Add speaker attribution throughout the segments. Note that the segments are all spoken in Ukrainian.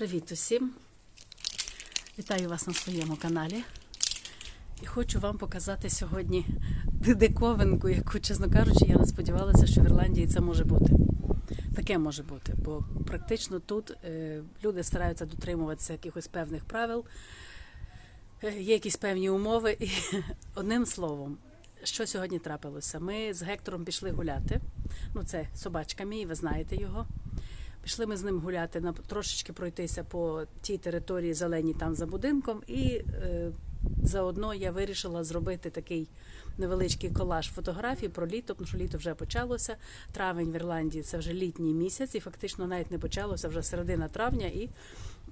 Speaker 1: Привіт усім! Вітаю вас на своєму каналі. І хочу вам показати сьогодні диковинку, яку, чесно кажучи, я не сподівалася, що в Ірландії це може бути. Таке може бути, бо практично тут е, люди стараються дотримуватися якихось певних правил, е, є якісь певні умови. І одним словом, що сьогодні трапилося? Ми з Гектором пішли гуляти. Ну, це собачка мій, ви знаєте його. Пішли ми з ним гуляти, на трошечки пройтися по тій території зеленій там за будинком, і е, заодно я вирішила зробити такий невеличкий колаж фотографій про літо, тому що літо вже почалося. Травень в Ірландії це вже літній місяць, і фактично навіть не почалося вже середина травня, і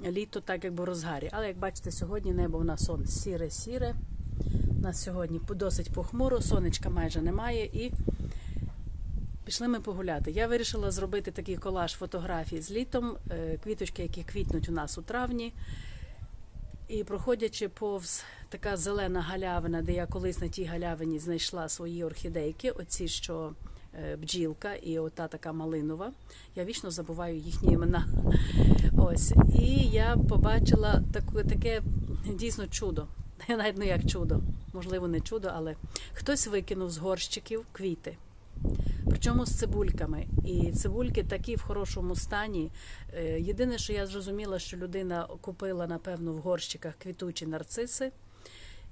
Speaker 1: літо так якби в розгарі. Але як бачите, сьогодні небо у нас он сіре-сіре. У нас сьогодні досить похмуро, сонечка майже немає і. Пішли ми погуляти. Я вирішила зробити такий колаж фотографій з літом, е, квіточки, які квітнуть у нас у травні. І проходячи повз така зелена галявина, де я колись на тій галявині знайшла свої орхідейки, оці, що е, бджілка і ота така малинова. Я вічно забуваю їхні імена. Ось. І я побачила таке, таке дійсно чудо. Я навіть не як чудо, можливо, не чудо, але хтось викинув з горщиків квіти. Причому з цибульками. І цибульки такі в хорошому стані. Е, Єдине, що я зрозуміла, що людина купила, напевно, в горщиках квітучі нарциси.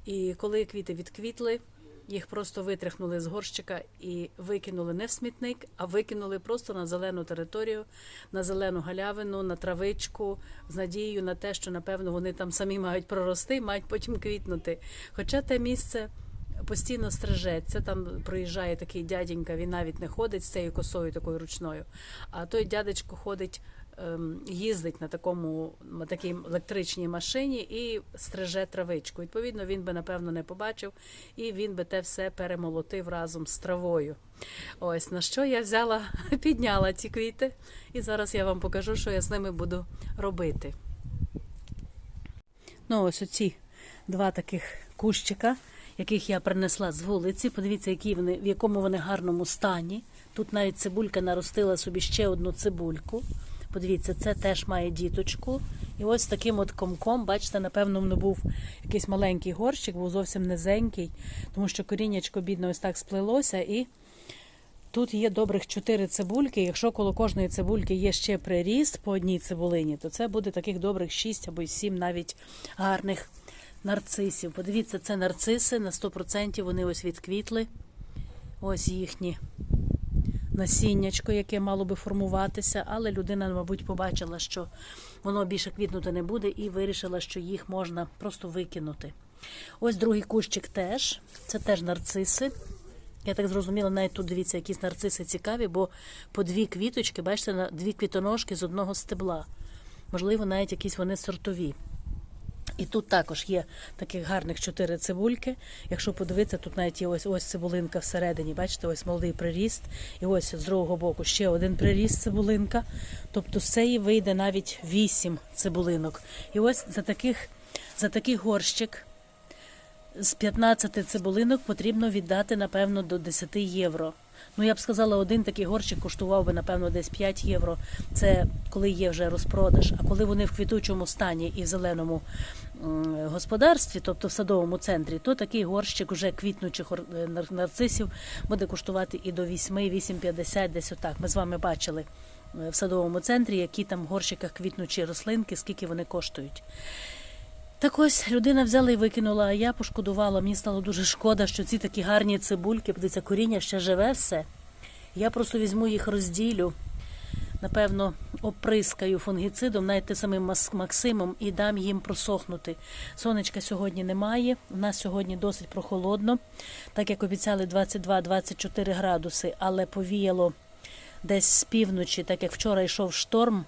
Speaker 1: І коли квіти відквітли, їх просто витряхнули з горщика і викинули не в смітник, а викинули просто на зелену територію, на зелену галявину, на травичку, з надією на те, що напевно вони там самі мають прорости, мають потім квітнути. Хоча те місце постійно стрижеться. Там проїжджає такий дяденька, він навіть не ходить з цією косою такою ручною. А той дядечко ходить, ем, їздить на такому на такій електричній машині і стриже травичку. Відповідно, він би напевно не побачив, і він би те все перемолотив разом з травою. Ось на що я взяла, підняла ці квіти, і зараз я вам покажу, що я з ними буду робити. Ну, ось оці два таких кущика, яких я принесла з вулиці. Подивіться, які вони, в якому вони гарному стані. Тут навіть цибулька наростила собі ще одну цибульку. Подивіться, це теж має діточку. І ось таким от комком, бачите, напевно, воно був якийсь маленький горщик, був зовсім низенький, тому що коріннячко бідно ось так сплелося. І тут є добрих чотири цибульки. Якщо коло кожної цибульки є ще приріст по одній цибулині, то це буде таких добрих шість або сім навіть гарних нарцисів. Подивіться, це нарциси на 100% вони ось відквітли. Ось їхні насіннячко, яке мало би формуватися, але людина, мабуть, побачила, що воно більше квітнути не буде, і вирішила, що їх можна просто викинути. Ось другий кущик теж. Це теж нарциси. Я так зрозуміла, навіть тут дивіться, якісь нарциси цікаві, бо по дві квіточки, бачите, на дві квітоножки з одного стебла. Можливо, навіть якісь вони сортові. І тут також є таких гарних чотири цибульки. Якщо подивитися, тут навіть є ось ось цибулинка всередині. Бачите, ось молодий приріст, і ось з другого боку ще один приріст цибулинка. Тобто з цієї вийде навіть вісім цибулинок. І ось за таких за такий горщик з 15 цибулинок потрібно віддати, напевно, до 10 євро. Ну, я б сказала, один такий горщик коштував би, напевно, десь 5 євро. Це коли є вже розпродаж. А коли вони в квітучому стані і в зеленому господарстві, тобто в садовому центрі, то такий горщик уже квітнучих е, нар- нарцисів буде коштувати і до 8, 8,50, десь отак. Ми з вами бачили е, в садовому центрі, які там в горщиках квітнучі рослинки, скільки вони коштують. Так ось людина взяла і викинула, а я пошкодувала. Мені стало дуже шкода, що ці такі гарні цибульки, подивіться, коріння ще живе все. Я просто візьму їх, розділю, напевно, оприскаю фунгіцидом, навіть самим Максимом, і дам їм просохнути. Сонечка сьогодні немає. У нас сьогодні досить прохолодно, так як обіцяли 22-24 градуси, але повіяло десь з півночі, так як вчора йшов шторм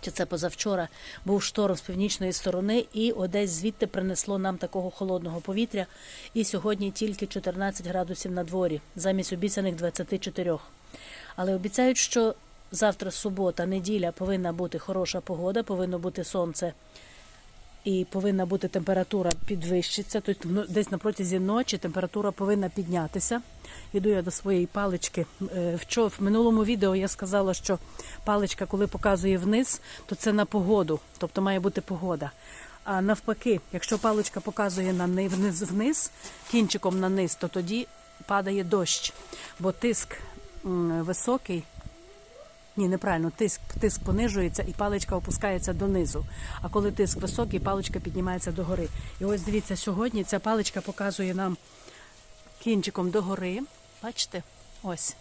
Speaker 1: чи це позавчора був шторм з північної сторони, і одесь звідти принесло нам такого холодного повітря. І сьогодні тільки 14 градусів на дворі, замість обіцяних 24. Але обіцяють, що завтра субота, неділя повинна бути хороша погода, повинно бути сонце і повинна бути температура підвищиться. Тобто десь на протязі ночі температура повинна піднятися. Іду я до своєї палички. Е, в минулому відео я сказала, що паличка, коли показує вниз, то це на погоду, тобто має бути погода. А навпаки, якщо паличка показує на ни- вниз вниз, кінчиком на низ, то тоді падає дощ, бо тиск високий. Ні, неправильно, тиск, тиск понижується і паличка опускається донизу. А коли тиск високий, паличка піднімається догори. І ось дивіться, сьогодні ця паличка показує нам кінчиком догори. Бачите? Ось.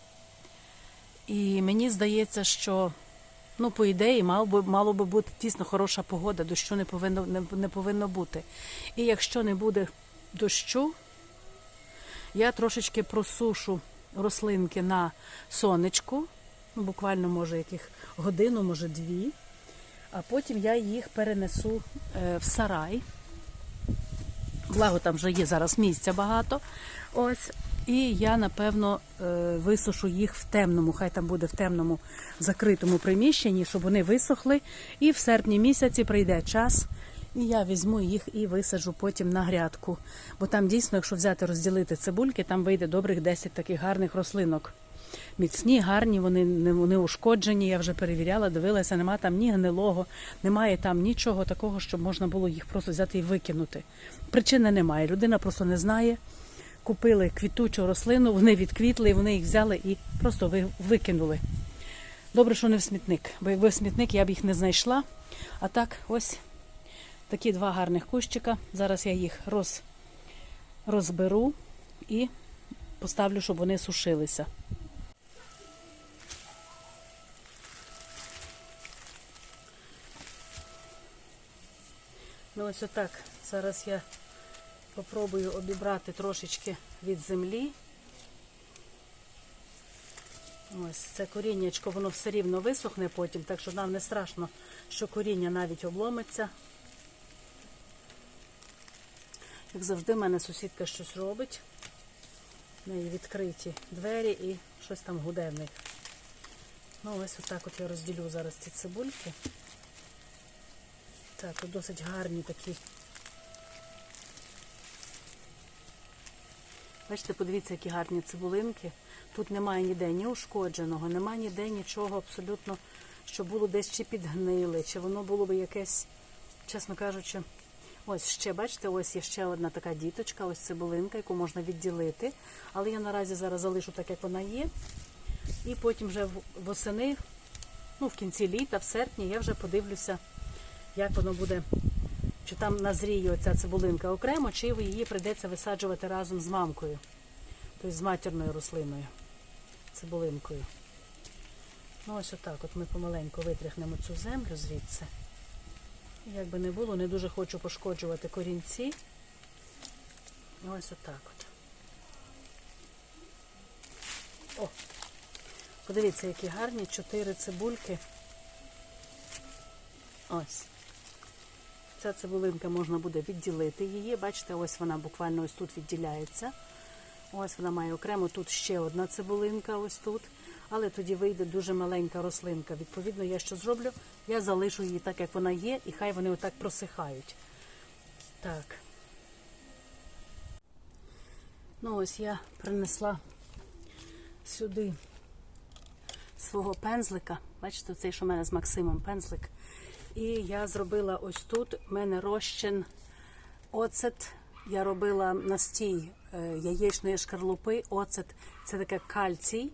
Speaker 1: І мені здається, що, ну, по ідеї, мало би, мало би бути дійсно хороша погода, дощу не повинно, не, не повинно бути. І якщо не буде дощу, я трошечки просушу рослинки на сонечку, буквально, може, яких годину, може, дві. А потім я їх перенесу е, в сарай. Благо там вже є зараз місця багато. Ось. І я, напевно, е, висушу їх в темному, хай там буде в темному закритому приміщенні, щоб вони висохли. І в серпні місяці прийде час, і я візьму їх і висаджу потім на грядку. Бо там дійсно, якщо взяти розділити цибульки, там вийде добрих 10 таких гарних рослинок. Міцні, гарні, вони не вони ушкоджені. Я вже перевіряла, дивилася, нема там ні гнилого, немає там нічого такого, щоб можна було їх просто взяти і викинути. Причини немає. Людина просто не знає. Купили квітучу рослину, вони відквітли, вони їх взяли і просто викинули. Добре, що не в смітник, бо якби в смітник я б їх не знайшла. А так, ось такі два гарних кущика. Зараз я їх роз, розберу і поставлю, щоб вони сушилися. Ну ось отак. Зараз я попробую обібрати трошечки від землі. Ось це коріннячко, воно все рівно висохне потім, так що нам не страшно, що коріння навіть обломиться. Як завжди, в мене сусідка щось робить. В неї відкриті двері і щось там гуде в них. Ну, ось отак от я розділю зараз ці цибульки. Так, от досить гарні такі. Бачите, подивіться, які гарні цибулинки. Тут немає ніде ні ушкодженого, немає ніде нічого абсолютно, що було десь чи підгниле, чи воно було би якесь, чесно кажучи, ось ще, бачите, ось є ще одна така діточка, ось цибулинка, яку можна відділити. Але я наразі зараз залишу так, як вона є. І потім вже восени, ну, в кінці літа, в серпні, я вже подивлюся, як воно буде, чи там назріє оця цибулинка окремо, чи її прийдеться висаджувати разом з мамкою, тобто з матірною рослиною, цибулинкою. Ну, ось отак, от ми помаленьку витряхнемо цю землю звідси. Як би не було, не дуже хочу пошкоджувати корінці. Ось отак от. О! Подивіться, які гарні чотири цибульки. Ось. Ця цибулинка можна буде відділити її. Бачите, ось вона буквально ось тут відділяється. Ось вона має окремо тут ще одна цибулинка, ось тут. Але тоді вийде дуже маленька рослинка. Відповідно, я що зроблю? Я залишу її так, як вона є, і хай вони отак просихають. Так. Ну, ось я принесла сюди свого пензлика. Бачите, цей, що в мене з Максимом пензлик. І я зробила ось тут. У мене розчин оцет. Я робила настій е, яєчної шкарлупи. Оцет це таке кальцій.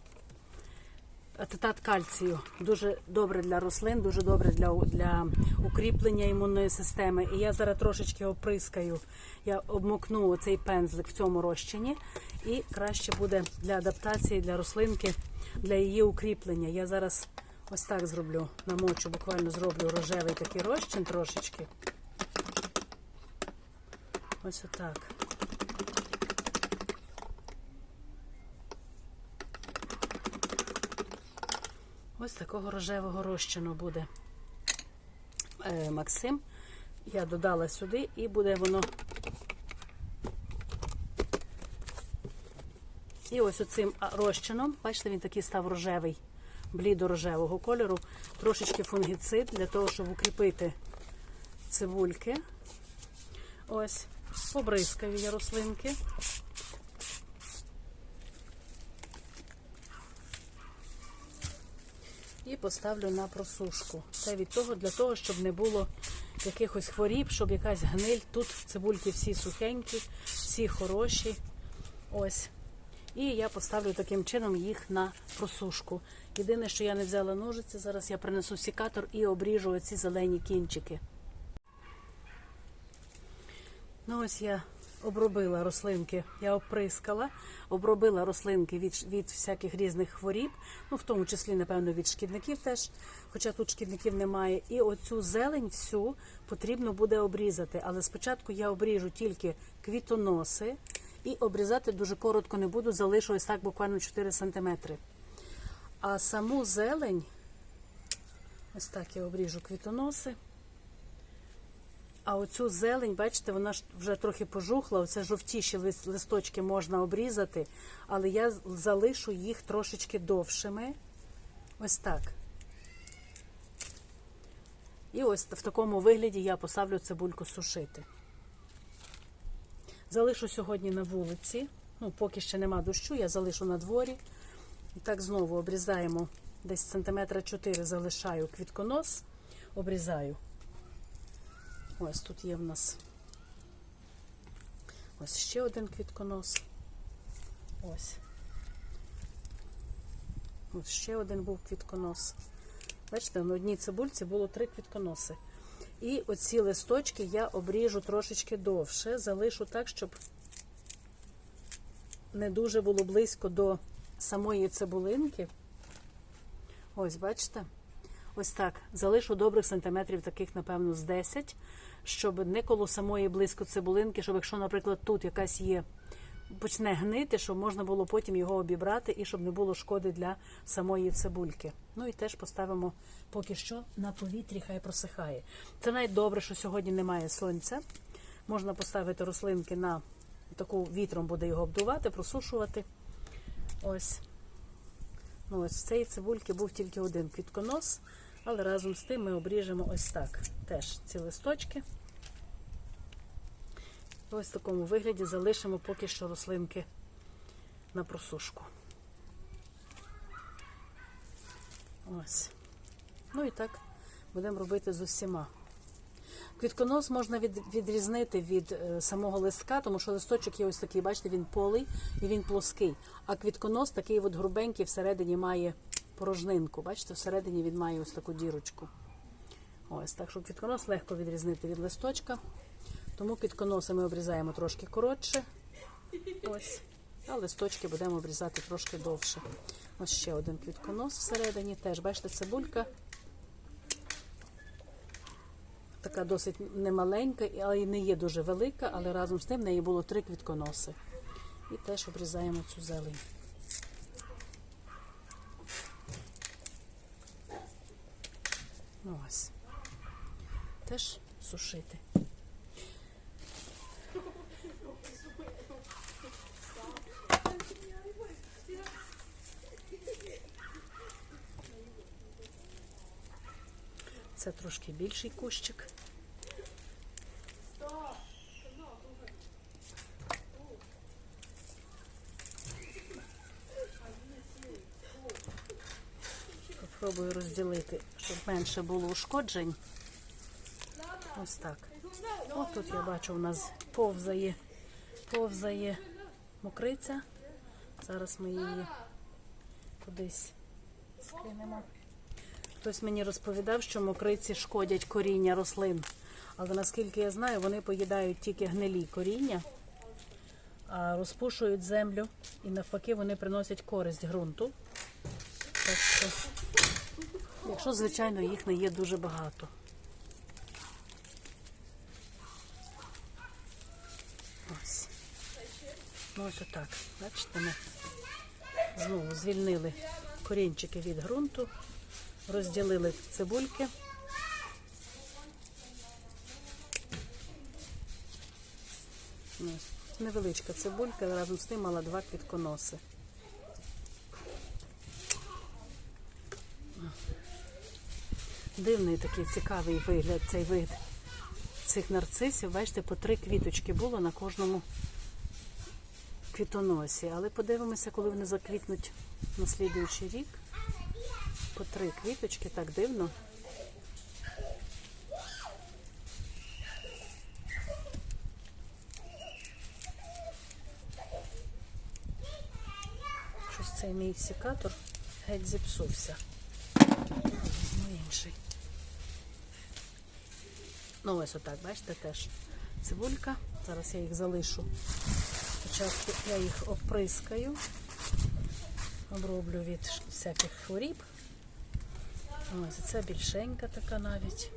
Speaker 1: Атетат кальцію дуже добре для рослин, дуже добре для, для укріплення імунної системи. І я зараз трошечки оприскаю. Я обмокну цей пензлик в цьому розчині, і краще буде для адаптації для рослинки, для її укріплення. Я зараз ось так зроблю. Намочу, буквально зроблю рожевий такий розчин трошечки. Ось отак. Ось такого рожевого розчину буде е, Максим. Я додала сюди і буде воно. І ось оцим розчином, бачите, він такий став рожевий, блідо-рожевого кольору. Трошечки фунгіцид для того, щоб укріпити цибульки. Ось, побризкаю я рослинки. І поставлю на просушку. Це від того, для того, щоб не було якихось хворіб, щоб якась гниль. Тут цибульки всі сухенькі, всі хороші. Ось. І я поставлю таким чином їх на просушку. Єдине, що я не взяла ножиці, зараз я принесу сікатор і обріжу оці зелені кінчики. Ну ось я обробила рослинки, я оприскала, обробила рослинки від, від всяких різних хворіб, ну в тому числі, напевно, від шкідників теж, хоча тут шкідників немає. І оцю зелень всю потрібно буде обрізати. Але спочатку я обріжу тільки квітоноси і обрізати дуже коротко не буду, залишу ось так буквально 4 см. А саму зелень, ось так я обріжу квітоноси. А оцю зелень, бачите, вона вже трохи пожухла. Оце жовтіші листочки можна обрізати, але я залишу їх трошечки довшими. Ось так. І ось в такому вигляді я поставлю цибульку сушити. Залишу сьогодні на вулиці. Ну, поки ще нема дощу, я залишу на дворі. І так знову обрізаємо десь сантиметра 4 залишаю квітконос, обрізаю. Ось тут є в нас ось ще один квітконос. Ось. Ось ще один був квітконос. Бачите, на одній цибульці було три квітконоси. І оці листочки я обріжу трошечки довше, залишу так, щоб не дуже було близько до самої цибулинки. Ось, бачите? Ось так. Залишу добрих сантиметрів, таких, напевно, з 10, щоб не коло самої близько цибулинки, щоб якщо, наприклад, тут якась є, почне гнити, щоб можна було потім його обібрати і щоб не було шкоди для самої цибульки. Ну і теж поставимо поки що на повітрі, хай просихає. Це навіть добре, що сьогодні немає сонця. Можна поставити рослинки на таку вітром буде його обдувати, просушувати. Ось. Ну, ось з цієї цибульки був тільки один квітконос, але разом з тим ми обріжемо ось так. Теж ці листочки. Ось в такому вигляді залишимо поки що рослинки на просушку. Ось. Ну і так будемо робити з усіма. Квітконос можна від, відрізнити від е, самого листка, тому що листочок є ось такий, бачите, він полий і він плоский. А квітконос такий от грубенький, всередині має порожнинку. Бачите, всередині він має ось таку дірочку. Ось, так що квітконос легко відрізнити від листочка. Тому квітконоси ми обрізаємо трошки коротше. Ось. А листочки будемо обрізати трошки довше. Ось ще один квітконос всередині. Теж, бачите, цибулька. Така досить немаленька, але і не є дуже велика, але разом з тим в неї було три квітконоси. І теж обрізаємо цю зелень. Ну, Ось. Теж сушити. Це трошки більший кущик. Попробую розділити, щоб менше було ушкоджень. Ось так. От тут я бачу, у нас повзає, повзає мокриця. Зараз ми її кудись скинемо. Хтось мені розповідав, що мокриці шкодять коріння рослин. Але наскільки я знаю, вони поїдають тільки гнилі коріння, а розпушують землю і навпаки вони приносять користь ґрунту. Так що, якщо, звичайно, їх не є дуже багато. Ось. Ну, ось отак. Бачите, ми знову звільнили корінчики від ґрунту. Розділили цибульки. Невеличка цибулька, разом з тим мала два квітконоси. Дивний такий цікавий вигляд, цей вид цих нарцисів, бачите, по три квіточки було на кожному квітоносі. Але подивимося, коли вони заквітнуть на слідуючий рік. По три квіточки, так дивно. Щось цей мій сікатор геть зіпсувся. Візьму інший. Ну, ось отак, бачите, теж цибулька. Зараз я їх залишу. Спочатку я їх оприскаю, оброблю від всяких хворіб. Ось це більшенька така навіть.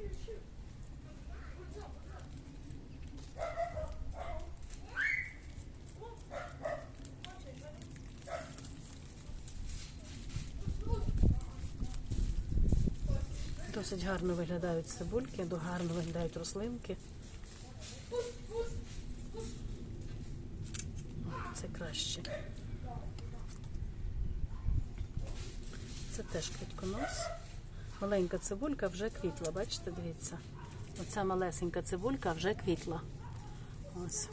Speaker 1: Досить гарно виглядають цибульки, гарно виглядають рослинки. Це краще. Це теж квітконос. Маленька цибулька вже квітла, бачите, дивіться. Оця малесенька цибулька вже квітла. Ось.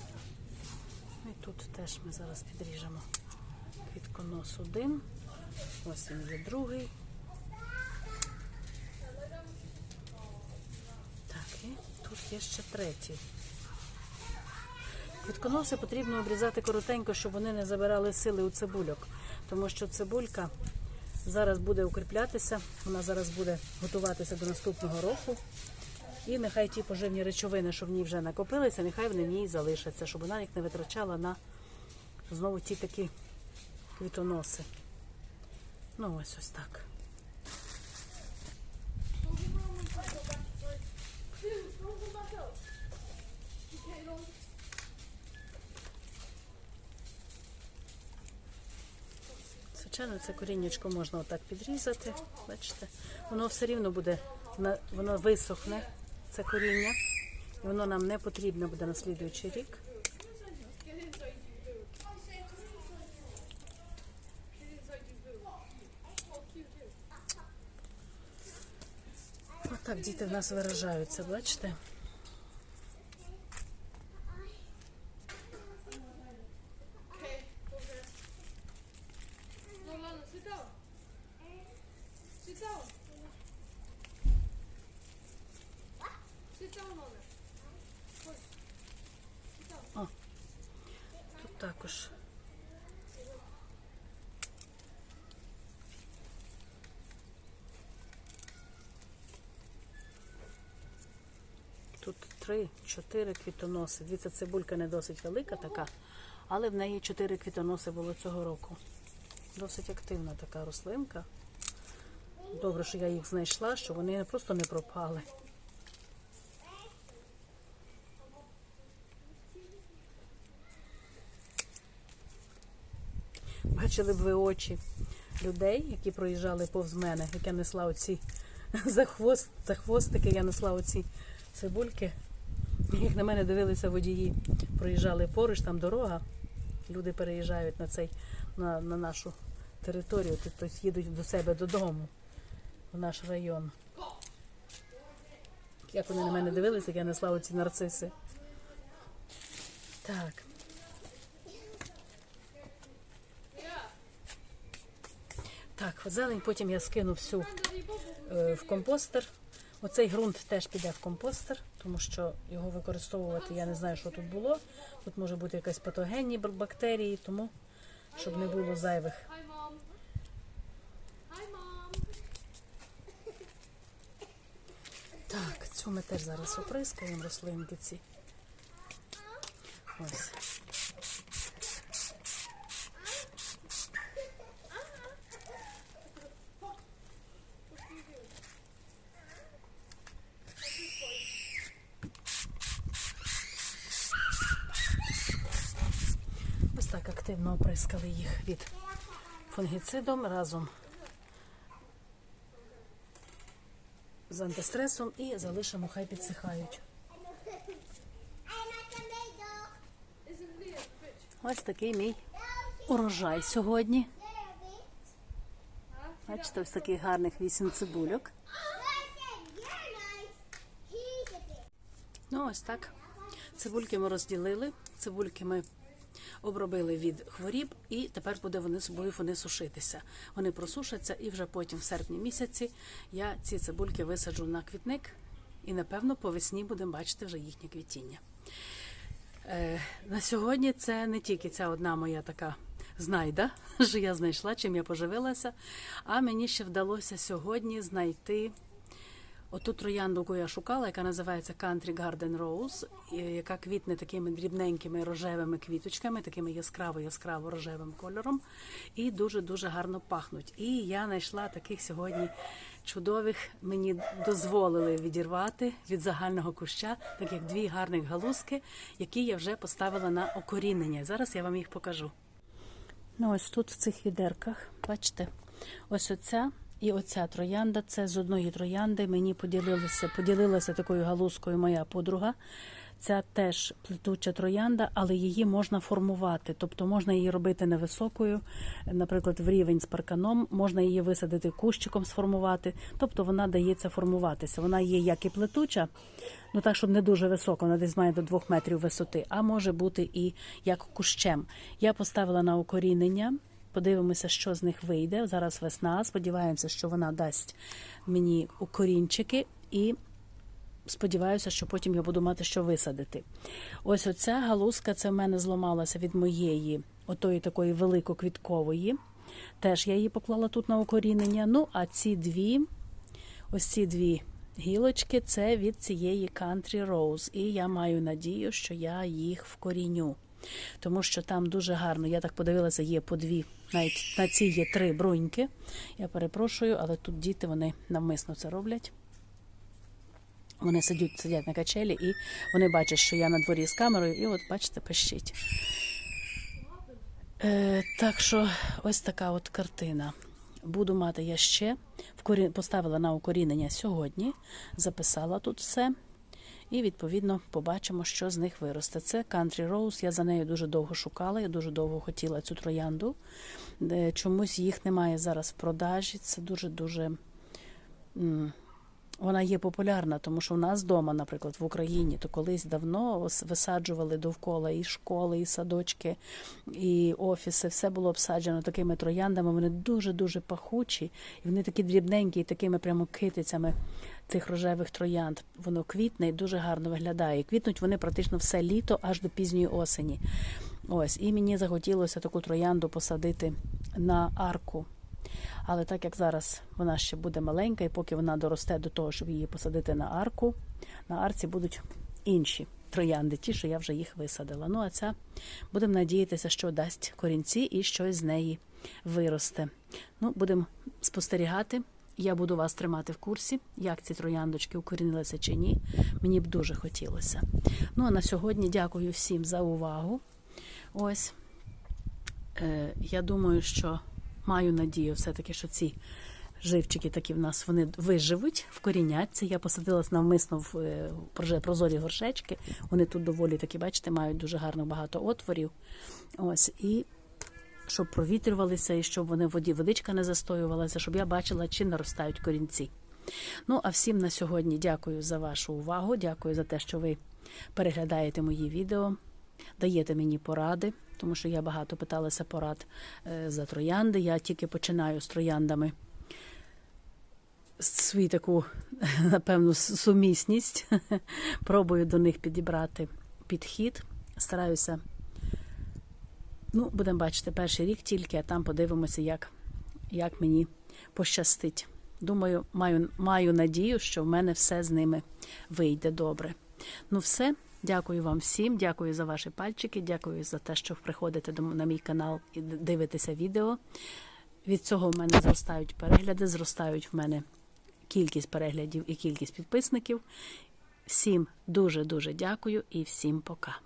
Speaker 1: І тут теж ми зараз підріжемо квітконос один. Ось він є другий. Так, і тут є ще третій. Квітконоси потрібно обрізати коротенько, щоб вони не забирали сили у цибульок. Тому що цибулька зараз буде укріплятися, вона зараз буде готуватися до наступного року. І нехай ті поживні речовини, що в ній вже накопилися, нехай вони в ній залишаться, щоб вона їх не витрачала на знову ті такі квітоноси. Ну, ось ось так. Звичайно, це коріннячко можна отак підрізати. Бачите, воно все рівно буде, воно висохне, це коріння, і воно нам не потрібно буде на слідуючий рік. Отак діти в нас виражаються, бачите? Три, чотири квітоноси. Дивіться, цибулька не досить велика така, але в неї чотири квітоноси було цього року. Досить активна така рослинка. Добре, що я їх знайшла, що вони просто не пропали. Бачили б ви очі людей, які проїжджали повз мене, як я несла оці за хвост, за хвостики, я несла оці цибульки. Як на мене дивилися водії, проїжджали поруч, там дорога. Люди переїжджають на цей, на, на нашу територію, тобто їдуть до себе додому, в наш район. Як вони на мене дивилися, як я несла оці нарциси. Так. Так, зелень потім я скину всю е, в компостер. Оцей ґрунт теж піде в компостер, тому що його використовувати я не знаю, що тут було. Тут може бути якась патогенні бактерії, тому щоб не було зайвих. Так, цю ми теж зараз оприскаємо рослинки ці. Ось. Ось так активно оприскали їх від фунгіцидом разом з антистресом і залишимо, хай підсихають. Ось такий мій урожай сьогодні. Бачите, ось таких гарних вісім цибульок. Ну, ось так. Цибульки ми розділили. Цибульки ми обробили від хворіб, і тепер буде вони собою вони сушитися. Вони просушаться, і вже потім, в серпні місяці, я ці цибульки висаджу на квітник, і напевно по весні будемо бачити вже їхнє квітіння. Е, на сьогодні це не тільки ця одна моя така знайда, що я знайшла, чим я поживилася, а мені ще вдалося сьогодні знайти оту троянду, яку я шукала, яка називається Country Garden Rose, яка квітне такими дрібненькими рожевими квіточками, такими яскраво-яскраво рожевим кольором, і дуже-дуже гарно пахнуть. І я знайшла таких сьогодні чудових, мені дозволили відірвати від загального куща, таких дві гарних галузки, які я вже поставила на окорінення. Зараз я вам їх покажу. Ну, ось тут в цих відерках, бачите, ось оця і оця троянда. Це з одної троянди. Мені поділилися, поділилася такою галузкою моя подруга. Ця теж плетуча троянда, але її можна формувати. Тобто можна її робити невисокою, наприклад, в рівень з парканом, можна її висадити кущиком, сформувати. Тобто вона дається формуватися. Вона є як і плетуча, ну так, щоб не дуже висока, вона десь має до двох метрів висоти, а може бути і як кущем. Я поставила на укорінення. Подивимося, що з них вийде. Зараз весна. Сподіваємося, що вона дасть мені укорінчики і сподіваюся, що потім я буду мати що висадити. Ось оця галузка, це в мене зламалася від моєї, отої такої великоквіткової. Теж я її поклала тут на укорінення. Ну, а ці дві, ось ці дві гілочки, це від цієї Country Rose. І я маю надію, що я їх вкоріню. Тому що там дуже гарно, я так подивилася, є по дві, навіть на цій є три бруньки. Я перепрошую, але тут діти вони навмисно це роблять. Вони сидять, сидять на качелі і вони бачать, що я на дворі з камерою, і от бачите, пищить. Е, так що ось така от картина. Буду мати я ще поставила на укорінення сьогодні, записала тут все. І відповідно побачимо, що з них виросте. Це Country Rose, Я за нею дуже довго шукала. Я дуже довго хотіла цю троянду. Е, Чомусь їх немає зараз в продажі. Це дуже дуже. м, Вона є популярна, тому що в нас вдома, наприклад, в Україні, то колись давно висаджували довкола і школи, і садочки, і офіси. Все було обсаджено такими трояндами. Вони дуже дуже пахучі, і вони такі дрібненькі, і такими прямо китицями цих рожевих троянд. Воно квітне і дуже гарно виглядає. І квітнуть вони практично все літо аж до пізньої осені. Ось, і мені захотілося таку троянду посадити на арку. Але так як зараз вона ще буде маленька, і поки вона доросте до того, щоб її посадити на арку, на арці будуть інші троянди, ті, що я вже їх висадила. Ну а ця будемо надіятися, що дасть корінці і щось з неї виросте. Ну, будемо спостерігати. Я буду вас тримати в курсі, як ці трояндочки укорінилися чи ні. Мені б дуже хотілося. Ну а на сьогодні дякую всім за увагу. Ось е, я думаю, що маю надію, все-таки, що ці живчики такі в нас вони виживуть, вкоріняться. Я посадила навмисно в е, прозорі горшечки. Вони тут доволі такі, бачите, мають дуже гарно багато отворів. Ось і щоб провітрювалися і щоб вони в воді водичка не застоювалася, щоб я бачила, чи наростають корінці. Ну, а всім на сьогодні дякую за вашу увагу. Дякую за те, що ви переглядаєте мої відео, даєте мені поради, тому що я багато питалася порад е, за троянди. Я тільки починаю з трояндами свою таку, напевно, сумісність. Пробую до них підібрати підхід. Стараюся Ну, будемо бачити перший рік тільки, а там подивимося, як, як мені пощастить. Думаю, маю, маю надію, що в мене все з ними вийде добре. Ну, все. Дякую вам всім, дякую за ваші пальчики, дякую за те, що приходите до на мій канал і дивитеся відео. Від цього в мене зростають перегляди, зростають в мене кількість переглядів і кількість підписників. Всім дуже дуже дякую і всім пока.